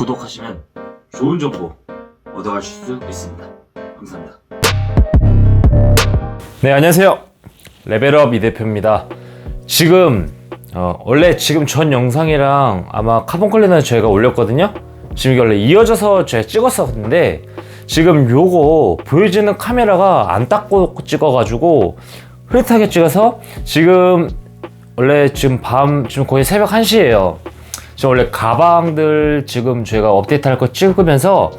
구독하시면 좋은 정보 얻어가실 수 있습니다. 감사합니다. 네, 안녕하세요. 레벨업 이 대표입니다. 지금, 어, 원래 지금 전 영상이랑 아마 카본 클리너를 저희가 올렸거든요? 지금 원래 이어져서 제가 찍었었는데, 지금 요거 보여지는 카메라가 안 닦고 찍어가지고 흐릿하게 찍어서 지금 원래 지금 밤, 지금 거의 새벽 1시에요. 지금 원래 가방들 지금 제가 업데이트 할 거 찍으면서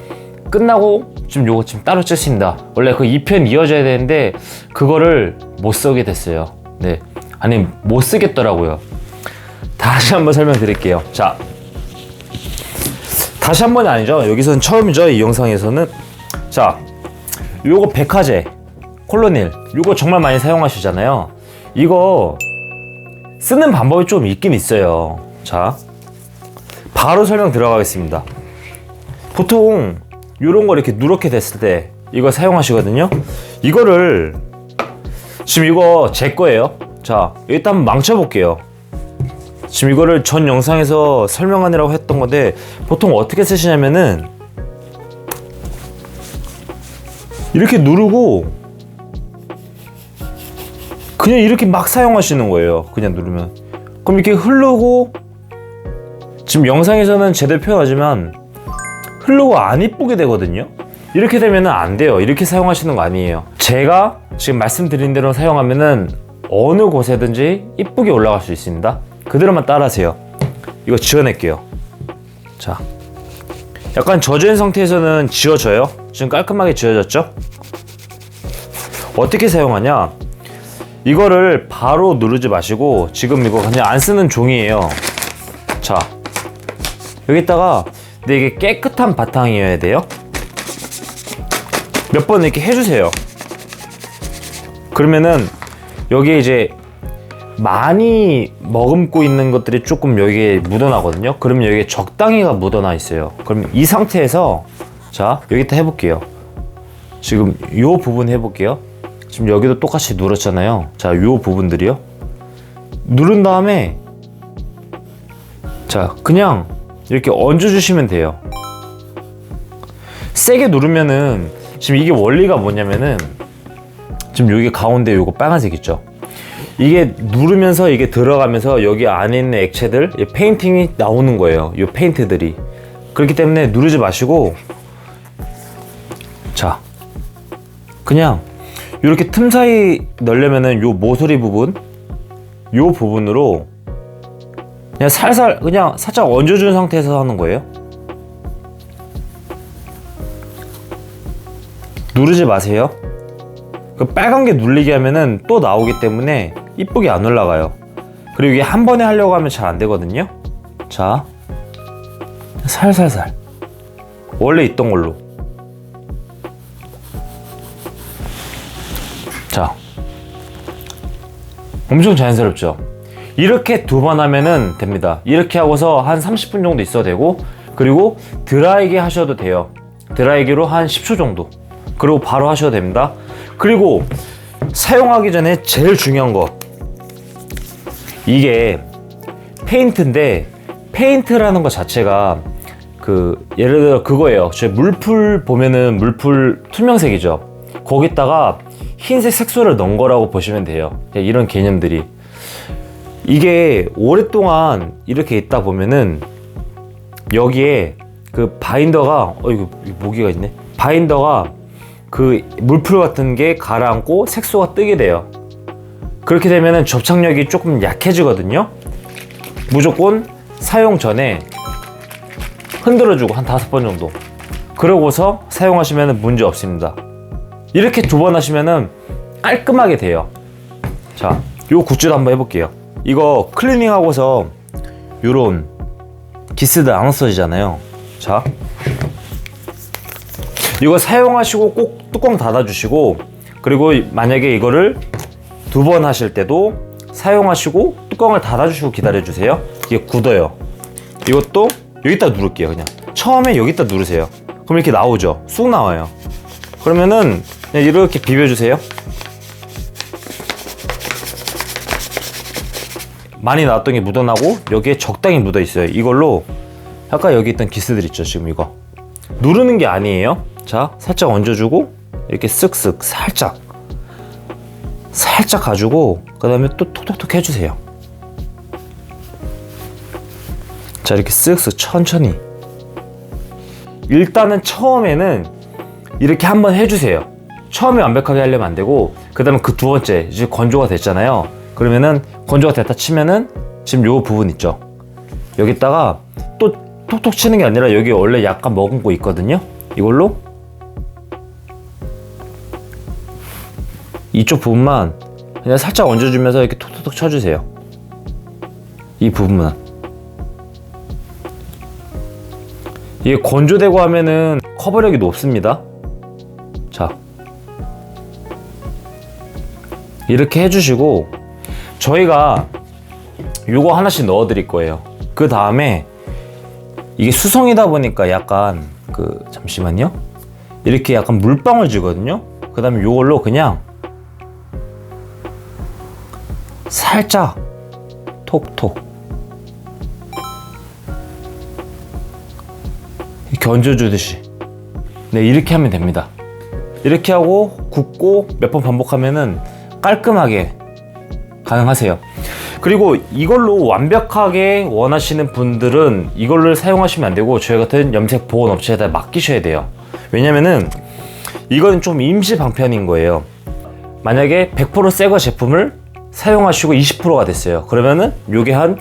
끝나고 지금 요거 지금 따로 찍습니다. 원래 그 2편 이어져야 되는데 그거를 못 쓰게 됐어요. 네. 아니, 못 쓰겠더라고요. 다시 한번 설명드릴게요. 자. 다시 한 번이 아니죠. 여기서는 처음이죠. 이 영상에서는. 자. 요거 백화제, 콜로닐. 요거 정말 많이 사용하시잖아요. 이거 쓰는 방법이 좀 있긴 있어요. 자. 바로 설명 들어가겠습니다. 보통 이런 거 이렇게 누렇게 됐을 때 이거 사용하시거든요. 이거를 지금 이거 제 거예요. 자, 일단 망쳐볼게요. 지금 이거를 전 영상에서 설명하느라고 했던 건데 보통 어떻게 쓰시냐면은 이렇게 누르고 그냥 이렇게 막 사용하시는 거예요. 그냥 누르면. 그럼 이렇게 흐르고 지금 영상에서는 제대로 표현하지만 흐르고 안 이쁘게 되거든요. 이렇게 되면 안 돼요. 이렇게 사용하시는 거 아니에요. 제가 지금 말씀드린 대로 사용하면은 어느 곳에든지 이쁘게 올라갈 수 있습니다. 그대로만 따라하세요. 이거 지워낼게요. 자. 약간 젖은 상태에서는 지워져요. 지금 깔끔하게 지워졌죠? 어떻게 사용하냐? 이거를 바로 누르지 마시고 지금 이거 그냥 안 쓰는 종이에요. 자. 여기다가 근데 이게 깨끗한 바탕이어야 돼요. 몇 번 이렇게 해주세요. 그러면은 여기에 이제 많이 머금고 있는 것들이 조금 여기에 묻어나거든요. 그러면 여기에 적당히가 묻어나 있어요. 그럼 이 상태에서 자 여기다 해볼게요. 지금 요 부분 해볼게요. 지금 여기도 똑같이 누렀잖아요. 자, 요 부분들이요. 누른 다음에 자, 그냥 이렇게 얹어주시면 돼요. 세게 누르면은 지금 이게 원리가 뭐냐면은 지금 여기 가운데 요거 빨간색 있죠? 이게 누르면서 이게 들어가면서 여기 안에 있는 액체들, 이 페인팅이 나오는 거예요. 이 페인트들이. 그렇기 때문에 누르지 마시고 자, 그냥 이렇게 틈 사이 넣으려면은 요 모서리 부분, 요 부분으로 그냥 살살 그냥 살짝 얹어준 상태에서 하는 거예요. 누르지 마세요. 그 빨간 게 눌리게 하면은 또 나오기 때문에 이쁘게 안 올라가요. 그리고 이게 한 번에 하려고 하면 잘 안 되거든요. 자, 살살살. 원래 있던 걸로. 자, 엄청 자연스럽죠? 이렇게 두 번 하면은 됩니다. 이렇게 하고서 한 30분 정도 있어도 되고, 그리고 드라이기 하셔도 돼요. 드라이기로 한 10초 정도. 그리고 바로 하셔도 됩니다. 그리고 사용하기 전에 제일 중요한 거. 이게 페인트인데, 페인트라는 것 자체가 그, 예를 들어 그거예요. 제 물풀 보면은 물풀 투명색이죠. 거기다가 흰색 색소를 넣은 거라고 보시면 돼요. 이런 개념들이. 이게 오랫동안 이렇게 있다 보면은 여기에 그 바인더가 어 이거 모기가 있네. 바인더가 그 물풀 같은 게 가라앉고 색소가 뜨게 돼요. 그렇게 되면은 접착력이 조금 약해지거든요. 무조건 사용 전에 흔들어주고 한 다섯 번 정도. 그러고서 사용하시면 문제 없습니다. 이렇게 두 번 하시면은 깔끔하게 돼요. 자, 요 굿즈도 한번 해볼게요. 이거 클리닝 하고서 요런 기스도 안 없어지잖아요. 자, 이거 사용하시고 꼭 뚜껑 닫아주시고 그리고 만약에 이거를 두 번 하실 때도 사용하시고 뚜껑을 닫아주시고 기다려주세요. 이게 굳어요. 이것도 여기다 누를게요. 그냥 처음에 여기다 누르세요. 그럼 이렇게 나오죠. 쑥 나와요. 그러면은 이렇게 비벼주세요. 많이 나왔던 게 묻어나고 여기에 적당히 묻어 있어요. 이걸로 아까 여기 있던 기스들 있죠 지금 이거. 누르는 게 아니에요. 자 살짝 얹어주고 이렇게 쓱쓱 살짝 살짝 가지고 그 다음에 또 톡톡톡 해주세요. 자 이렇게 쓱쓱 천천히. 일단은 처음에는 이렇게 한번 해주세요. 처음에 완벽하게 하려면 안 되고 그 다음에 그 두 번째 이제 건조가 됐잖아요. 그러면은 건조가 됐다 치면은 지금 요 부분 있죠? 여기다가 또 톡톡 치는 게 아니라 여기 원래 약간 머금고 있거든요? 이걸로? 이쪽 부분만 그냥 살짝 얹어주면서 이렇게 톡톡톡 쳐주세요. 이 부분만. 이게 건조되고 하면은 커버력이 높습니다. 자. 이렇게 해주시고 저희가 요거 하나씩 넣어 드릴 거예요. 그 다음에 이게 수성이다 보니까 약간 그 잠시만요. 이렇게 약간 물방울 지거든요. 그 다음에 요걸로 그냥 살짝 톡톡 얹어주듯이. 네 이렇게 하면 됩니다. 이렇게 하고 굽고 몇 번 반복하면은 깔끔하게 가능하세요. 그리고 이걸로 완벽하게 원하시는 분들은 이걸로 사용하시면 안 되고 저희 같은 염색 보온 업체에다 맡기셔야 돼요. 왜냐면은 이건 좀 임시 방편인 거예요. 만약에 100% 새거 제품을 사용하시고 20%가 됐어요. 그러면은 요게 한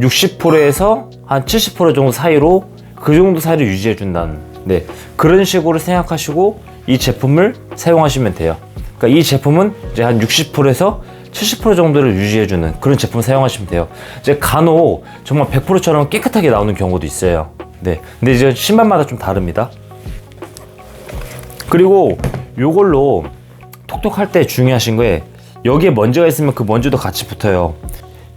60%에서 한 70% 정도 사이로 그 정도 사이를 유지해 준다는 네 그런 식으로 생각하시고 이 제품을 사용하시면 돼요 그러니까 이 제품은 이제 한 60%에서 70% 정도를 유지해주는 그런 제품 사용하시면 돼요. 이제 간혹 정말 100%처럼 깨끗하게 나오는 경우도 있어요. 네. 근데 이제 신발마다 좀 다릅니다. 그리고 요걸로 톡톡할 때 중요하신 거에 여기에 먼지가 있으면 그 먼지도 같이 붙어요.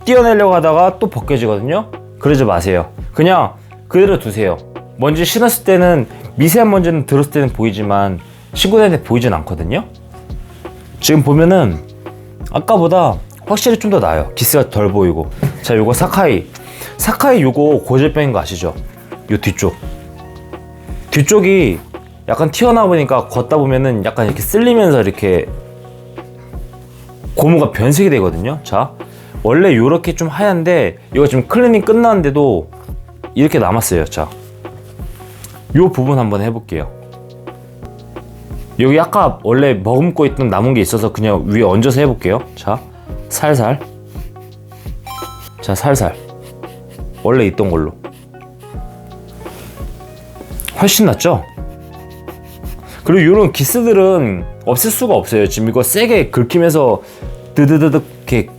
띄어내려고 하다가 또 벗겨지거든요. 그러지 마세요. 그냥 그대로 두세요. 먼지 신었을 때는 미세한 먼지는 들었을 때는 보이지만 신고 다닐 때 보이진 않거든요. 지금 보면은 아까보다 확실히 좀 더 나아요. 기스가 덜 보이고. 자, 요거 사카이. 사카이 요거 고질병인 거 아시죠? 요 뒤쪽. 뒤쪽이 약간 튀어나와 보니까 걷다 보면은 약간 이렇게 쓸리면서 이렇게 고무가 변색이 되거든요. 자, 원래 요렇게 좀 하얀데 이거 지금 클리닝 끝났는데도 이렇게 남았어요. 자, 요 부분 한번 해볼게요. 여기 아까 원래 머금고 있던 남은 게 있어서 그냥 위에 얹어서 해볼게요. 자, 살살. 자, 살살. 원래 있던 걸로. 훨씬 낫죠? 그리고 이런 기스들은 없앨 수가 없어요. 지금 이거 세게 긁히면서 드드드득 이렇게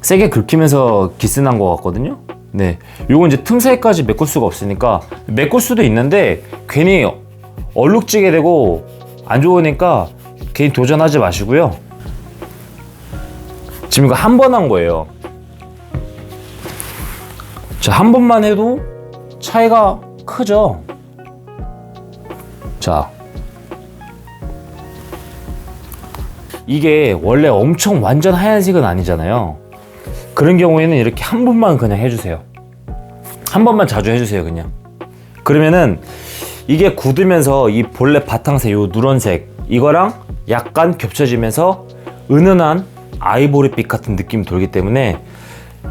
세게 긁히면서 기스 난 것 같거든요. 네, 요거 이제 틈새까지 메꿀 수가 없으니까 메꿀 수도 있는데 괜히 얼룩지게 되고 안 좋으니까 괜히 도전하지 마시고요. 지금 이거 한 번 한 거예요. 자, 한 번만 해도 차이가 크죠? 자. 이게 원래 엄청 완전 하얀색은 아니잖아요. 그런 경우에는 이렇게 한 번만 그냥 해주세요. 한 번만 자주 해주세요, 그냥. 그러면은 이게 굳으면서 이 본래 바탕색, 요 누런색, 이거랑 약간 겹쳐지면서 은은한 아이보리빛 같은 느낌이 돌기 때문에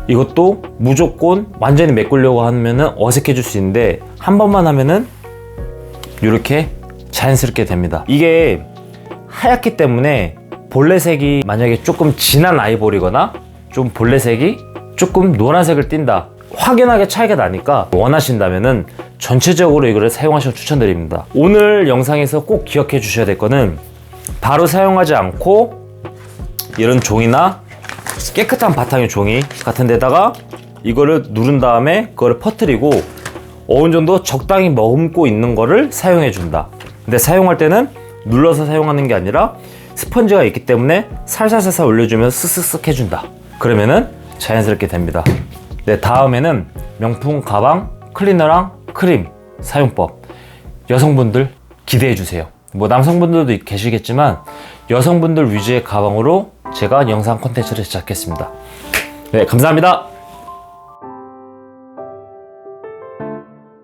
이것도 무조건 완전히 메꾸려고 하면은 어색해질 수 있는데 한 번만 하면은 이렇게 자연스럽게 됩니다. 이게 하얗기 때문에 본래 색이 만약에 조금 진한 아이보리거나 좀 본래 색이 조금 노란색을 띈다. 확연하게 차이가 나니까 원하신다면은 전체적으로 이거를 사용하시면 추천드립니다. 오늘 영상에서 꼭 기억해 주셔야 될 거는 바로 사용하지 않고 이런 종이나 깨끗한 바탕의 종이 같은 데다가 이거를 누른 다음에 그거를 퍼뜨리고 어느 정도 적당히 머금고 있는 거를 사용해 준다. 근데 사용할 때는 눌러서 사용하는 게 아니라 스펀지가 있기 때문에 살살살살 올려주면서 쓱쓱쓱 해준다. 그러면은 자연스럽게 됩니다. 네, 다음에는 명품 가방 클리너랑 크림 사용법 여성분들 기대해 주세요. 뭐 남성분들도 계시겠지만 여성분들 위주의 가방으로 제가 영상 콘텐츠를 시작했습니다. 네, 감사합니다.